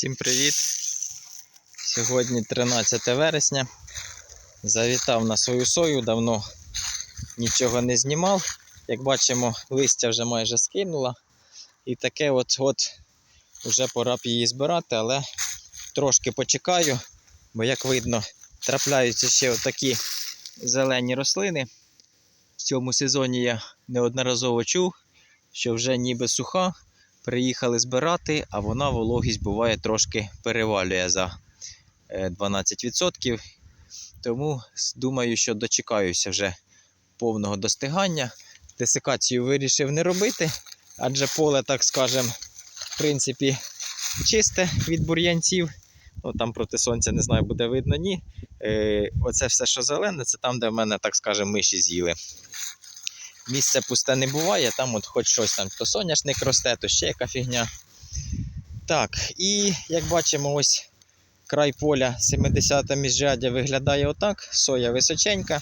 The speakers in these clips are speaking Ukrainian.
Всім привіт! Сьогодні 13 вересня. Завітав на свою сою, давно нічого не знімав. Як бачимо, листя вже майже скинула. І таке от от вже пора б її збирати, але трошки почекаю, бо як видно, трапляються ще отакі зелені рослини. В цьому сезоні я неодноразово чув, що вже ніби суха, приїхали збирати, а вона вологість буває трошки перевалює за е, 12%. Тому думаю, що дочекаюся вже повного достигання. Десикацію вирішив не робити, адже поле, так скажем, в принципі, чисте від бур'янців. Ну, там проти сонця не знаю, буде видно, ні. Е, оце все, що зелене, це там, де в мене, так скажем, миші з'їли. Місце пусте не буває, там от хоч щось там, то соняшник росте, то ще яка фігня. Так, і як бачимо, ось край поля 70 міжряддя виглядає отак. Соя височенька.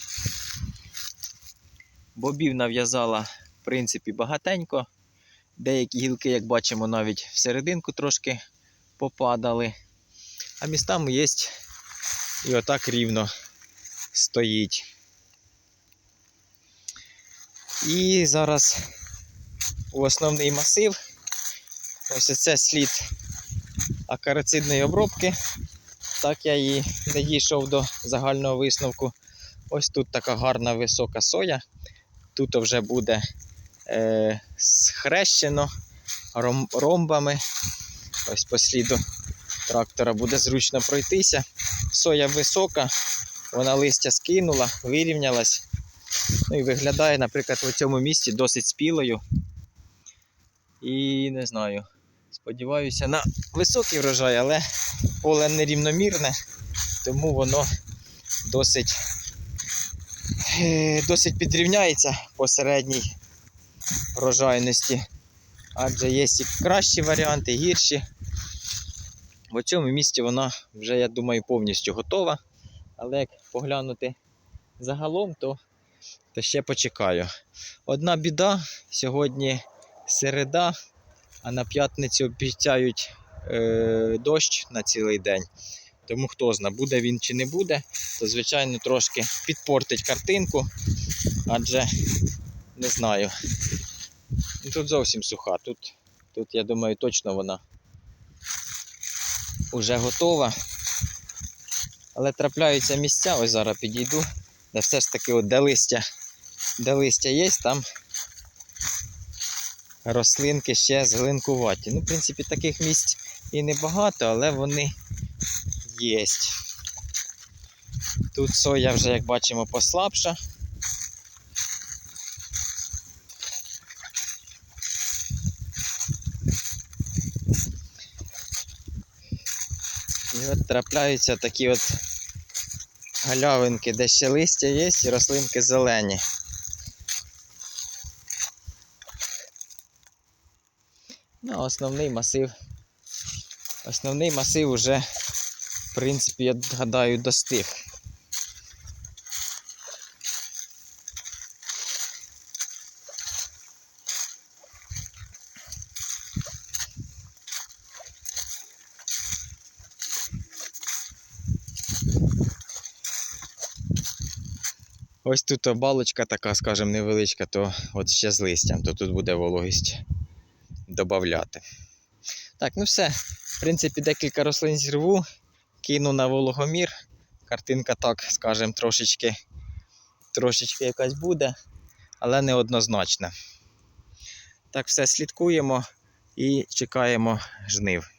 Бобів нав'язала, в принципі, багатенько. Деякі гілки, як бачимо, навіть всерединку трошки попадали. А містами є і отак рівно стоїть. І зараз у основний масив. Ось це слід акарицидної обробки. Так я і не дійшов до загального висновку. Ось тут така гарна висока соя. Тут вже буде е, схрещено ром, ромбами. Ось по сліду трактора буде зручно пройтися. Соя висока, вона листя скинула, вирівнялась. Ну і виглядає, наприклад, в цьому місці досить спілою. І не знаю. Сподіваюся на високий врожай, але поле нерівномірне, тому воно досить, е, досить підрівняється по середній врожайності. Адже є і кращі варіанти, гірші. В цьому місці вона вже, я думаю, повністю готова. Але як поглянути загалом, то то ще почекаю. Одна біда, сьогодні середа, а на п'ятницю обіцяють е, дощ на цілий день. Тому хто зна, буде він чи не буде, то звичайно трошки підпортить картинку, адже не знаю. Ну, Тут зовсім суха. Тут, тут я думаю, точно вона вже готова. Але трапляються місця, ось зараз підійду, де все ж таки от де листя, де листя є, там рослинки ще зеленкуваті. Ну, в принципі, таких місць і небагато, але вони є. Тут соя вже, як бачимо, послабша. І от трапляються такі от галявинки, де ще листя є і рослинки зелені. Ну, основний масив. Основний масив уже, в принципі, я гадаю, достиг. Ось тут балочка така, скажімо, невеличка, то от ще з листям, то тут буде вологість додати. Так, ну все. В принципі, декілька рослин зірву, кину на вологомір. Картинка так, скажімо, трошечки, трошечки якась буде, але неоднозначна. Так, все слідкуємо і чекаємо жнив.